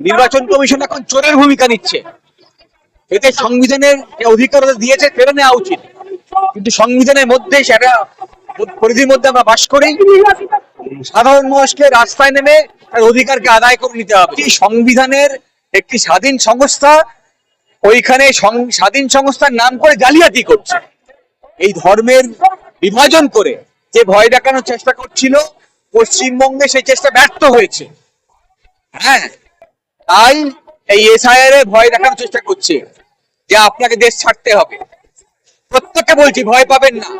নির্বাচন কমিশন এখন চোরের ভূমিকা নিচ্ছে। এতে সংবিধানের অধিকার দিয়েছে কেড়ে নেওয়া উচিত। কিন্তু সংবিধানের মধ্যে সেটা পরিধির মধ্যে আমরা বাস করি। সাধারণ মানুষকে রাস্তায় নেমে তার অধিকারকে আদায় করে নিতে হবে। সংবিধানের একটি স্বাধীন সংস্থা, ওইখানে স্বাধীন সংস্থার নাম করে জালিয়াতি করছে। এই ধর্মের বিভাজন করে যে ভয় দেখানোর চেষ্টা করছিল, পশ্চিমবঙ্গে সেই চেষ্টা ব্যর্থ হয়েছে। হ্যাঁ তাই এই এসআইআর ভয় দেখানোর চেষ্টা করছে যে আপনাকে দেশ ছাড়তে হবে। প্রত্যেককে বলছি, ভয় পাবেন না।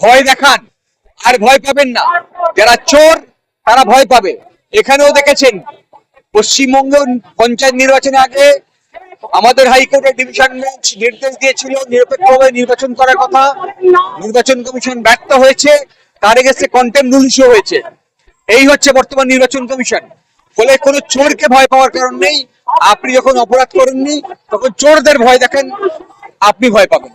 ভয় দেখান, আর ভয় পাবেন না। যারা চোর, তারা ভয় পাবে। এখানেও দেখেছেন, পশ্চিমবঙ্গ পঞ্চায়েত নির্বাচনে আগে আমাদের হাইকোর্টের ডিভিশন বেঞ্চ নির্দেশ দিয়েছিল, নিরপেক্ষভাবে নির্বাচন করার কথা। নির্বাচন কমিশন ব্যর্থ হয়েছে, তার এগেস্টে কন্টেম রুল হয়েছে। এই হচ্ছে বর্তমান নির্বাচন কমিশন। ফলে কোনো চোরকে ভয় পাওয়ার কারণ নেই। আপনি যখন অপরাধ করেননি তখন চোরদের ভয় দেখেন আপনি ভয় পাবেন।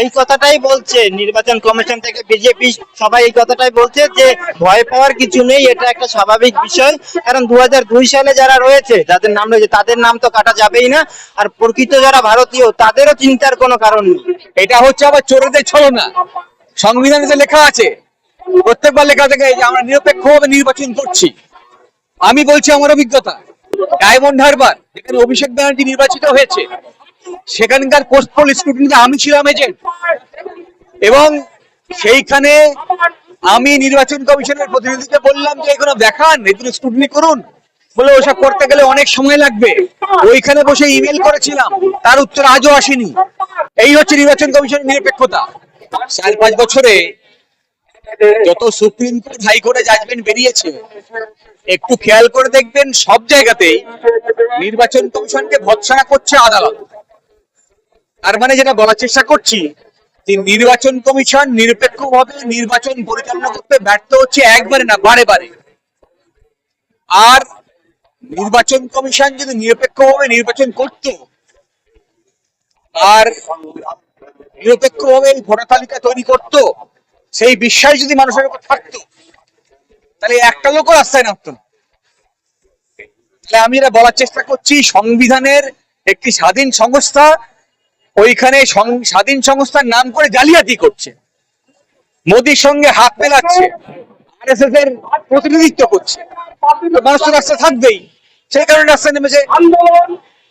এই কথাটাই বলছে নির্বাচন কমিশন থেকে বিজেপি। সবাই এই কথাটাই বলছে যে ভয় পাওয়ার কিছু নেই এটা একটা স্বাভাবিক বিষয়। কারণ দুহাজার দুই সালে যারা রয়েছে যাদের নাম রয়েছে তাদের নাম তো কাটা যাবেই না। আর প্রকৃত যারা ভারতীয় তাদেরও চিন্তার কোনো কারণ নেই। এটা হচ্ছে আবার চোরদের ছলনা। সংবিধানে যে লেখা আছে প্রত্যেকবার লেখা থাকে যে আমরা নিরপেক্ষভাবে নির্বাচন করছি। আমি বলছি আমার অভিজ্ঞতা। ডায়মন্ড হারবার, যেখানে অভিষেক ব্যানার্জি নির্বাচিত হয়েছে, সেখানকার পোস্টপোল স্ক্রুটিনিতে আমি ছিলাম এজেন্ট। এবং সেইখানে আমি নির্বাচন কমিশনের প্রতিনিধিকে বললাম যে এগুলো দেখান এগুলো স্ক্রুটিনি করুন। বলে, ওসব করতে গেলে অনেক সময় লাগবে। ওইখানে বসে ইমেল করেছিলাম, তার উত্তর আজও আসেনি। এই হচ্ছে নির্বাচন কমিশনের নিরপেক্ষতা। চার পাঁচ বছরে যত সুপ্রিম কোর্ট, হাইকোর্টে জাজমেন্ট বেরিয়েছে একটু খেয়াল করে দেখবেন সব জায়গাতেই নির্বাচন কমিশনকে ভৎসনা করছে আদালত। তার মানে যেটা বলার চেষ্টা করছি, যে নির্বাচন কমিশন নিরপেক্ষভাবে নির্বাচন পরিচালনা করতে ব্যর্থ হচ্ছে একবারে না, বারে বারে। আর নির্বাচন কমিশন যদি নিরপেক্ষভাবে নির্বাচন করত, আর নিরপেক্ষভাবে ভোটার তালিকা তৈরি করত, সেই বিশ্বাস যদি মানুষের উপর থাকতো তাহলে একটা লোকও রাস্তায় নামতো না। তাহলে আমি এটা বলার চেষ্টা করছি, সংবিধানের একটি স্বাধীন সংস্থা, ওইখানে স্বাধীন সংস্থার নাম করে জালিয়াতি করছে। মোদির সঙ্গে হাত মেলাচ্ছে আরএসএস এর প্রতিনিধিত্ব করছে। মানুষ তো রাস্তা থাকবেই। সেই কারণে রাস্তায় নেমেছে।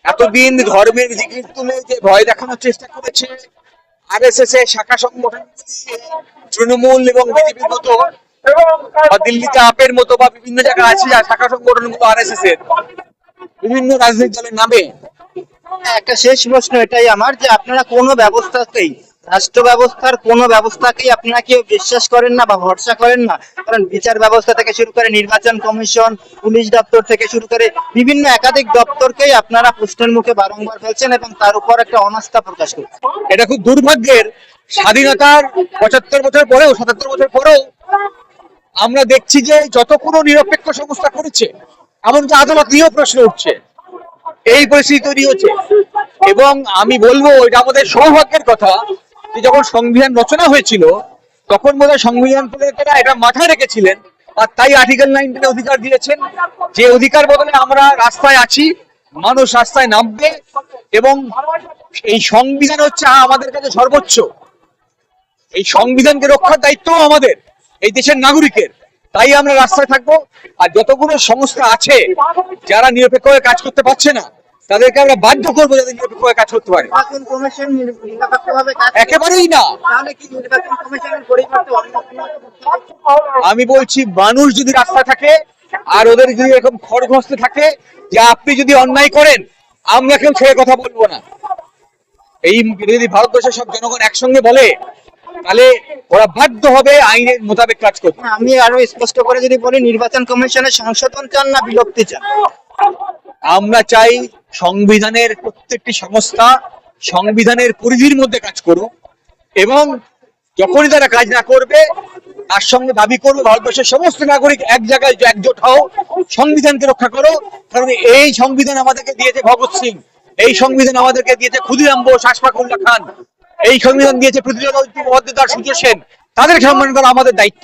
এতদিন ধর্মের জিকির তুলে যে ভয় দেখানোর চেষ্টা করেছে আরএসএস এর শাখা সংগঠন, তৃণমূল এবং বিজেপির মতো বা দিল্লিতে আপের মতো বা বিভিন্ন জায়গায় আছে যা শাখা সংগঠনগুলো আরএসএস এর। বিভিন্ন রাজনৈতিক দলের নামে। একটা শেষ প্রশ্ন এটাই আমার যে আপনারা কোনো ব্যবস্থাতেই রাষ্ট্র ব্যবস্থার কোনো ব্যবস্থাকেই আপনারা কেউ বিশ্বাস করেন না বা ভরসা করেন না। কারণ বিচার ব্যবস্থা থেকে শুরু করে নির্বাচন কমিশন পুলিশ দপ্তর থেকে শুরু করে বিভিন্ন একাধিক দপ্তরকেই আপনারা প্রশ্নের মুখে বারংবার ফেলছেন এবং তার উপর একটা অনাস্থা প্রকাশ করছেন। এটা খুব দুর্ভাগ্যের স্বাধীনতার পঁচাত্তর বছর পরেও সাতাত্তর বছর পরেও আমরা দেখছি যে যত কোনো নিরপেক্ষ সংস্থা করেছে, এমনকি আদালত নিয়েও প্রশ্ন উঠছে, এই পরিস্থিতি তৈরি হচ্ছে। এবং আমি বলব, এটা আমাদের সৌভাগ্যের কথা যে যখন সংবিধান রচনা হয়েছিল, তখন বোধহয় সংবিধান প্রণেতারা এটা মাথায় রেখেছিলেন আর তাই আর্টিকেল নাইনটিনে অধিকার দিয়েছেন। যে অধিকার বদলে আমরা রাস্তায় আছি, মানুষ রাস্তায় নামবে এবং এই সংবিধান হচ্ছে আমাদের কাছে সর্বোচ্চ। এই সংবিধানকে রক্ষার দায়িত্ব আমাদের। এই দেশের নাগরিকের। তাই আমরা রাস্তায় থাকব আর যতগুলো সংস্থা আছে যারা নিরপেক্ষভাবে কাজ করতে পারছে না তাদেরকে আমরা বাধ্য করব যাতে নিরপেক্ষভাবে কাজ করতে পারে। একেবারেই না। আমি বলছি মানুষ যদি রাস্তায় থাকে আর ওদের যদি এরকম খড়গস্তে থাকে যে আপনি যদি অন্যায় করেন আমরা কেউ ছেড়ে কথা বলব না। এই যদি ভারতবর্ষের সব জনগণ একসঙ্গে বলে তাহলে ওরা বাধ্য হবে আইনের মোতাবেক কাজ করতে। আমি আরও স্পষ্ট করে যদি বলি নির্বাচন কমিশনের সংশোধন চান না বিলুপ্তি চান। আমরা চাই সংবিধানের প্রত্যেকটি সংস্থা সংবিধানের পরিধির মধ্যে কাজ করুক এবং যখনই তারা কাজ না করবে তার সঙ্গে দাবি করব ভারতবর্ষের সমস্ত নাগরিক এক জায়গায় একজোট হও সংবিধানকে রক্ষা করো কারণ এই সংবিধান আমাদেরকে দিয়েছে ভগৎ সিং এই সংবিধান আমাদেরকে দিয়েছে ক্ষুদিরাম বোস আশফাকুল্লাহ খান। এই সংবিধান দিয়েছে পৃথ্বীরাজ মধ্যে সূর্য সেন। তাদের সম্মান করা আমাদের দায়িত্ব।